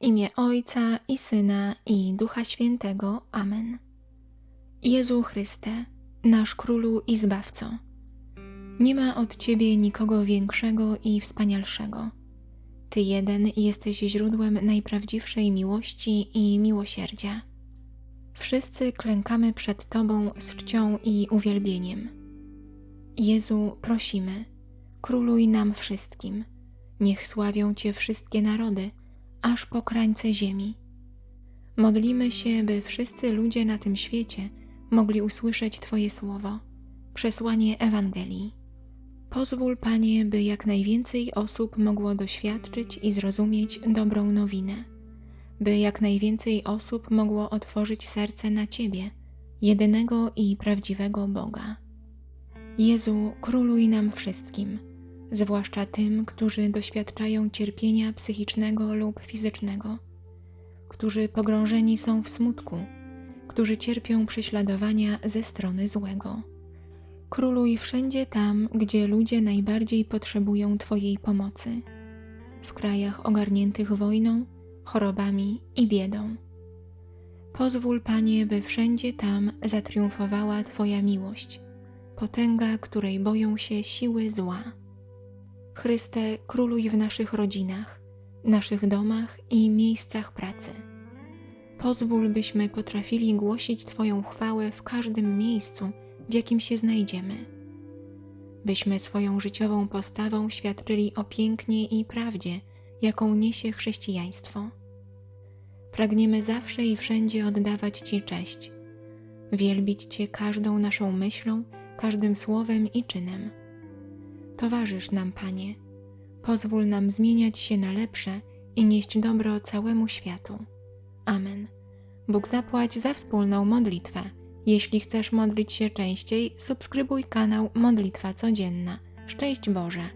W imię Ojca i Syna i Ducha Świętego. Amen. Jezu Chryste, nasz Królu i Zbawco, nie ma od Ciebie nikogo większego i wspanialszego. Ty jeden jesteś źródłem najprawdziwszej miłości i miłosierdzia. Wszyscy klękamy przed Tobą z czcią i uwielbieniem. Jezu, prosimy, króluj nam wszystkim. Niech sławią Cię wszystkie narody, aż po krańce ziemi. Modlimy się, by wszyscy ludzie na tym świecie mogli usłyszeć Twoje słowo, przesłanie Ewangelii. Pozwól, Panie, by jak najwięcej osób mogło doświadczyć i zrozumieć dobrą nowinę, by jak najwięcej osób mogło otworzyć serce na Ciebie, jedynego i prawdziwego Boga. Jezu, króluj nam wszystkim, zwłaszcza tym, którzy doświadczają cierpienia psychicznego lub fizycznego, którzy pogrążeni są w smutku, którzy cierpią prześladowania ze strony złego. Króluj wszędzie tam, gdzie ludzie najbardziej potrzebują Twojej pomocy, w krajach ogarniętych wojną, chorobami i biedą. Pozwól, Panie, by wszędzie tam zatriumfowała Twoja miłość, potęga, której boją się siły zła. Chryste, króluj w naszych rodzinach, naszych domach i miejscach pracy. Pozwól, byśmy potrafili głosić Twoją chwałę w każdym miejscu, w jakim się znajdziemy. Byśmy swoją życiową postawą świadczyli o pięknie i prawdzie, jaką niesie chrześcijaństwo. Pragniemy zawsze i wszędzie oddawać Ci cześć, wielbić Cię każdą naszą myślą, każdym słowem i czynem. Towarzysz nam, Panie, pozwól nam zmieniać się na lepsze i nieść dobro całemu światu. Amen. Bóg zapłać za wspólną modlitwę. Jeśli chcesz modlić się częściej, subskrybuj kanał Modlitwa Codzienna. Szczęść Boże!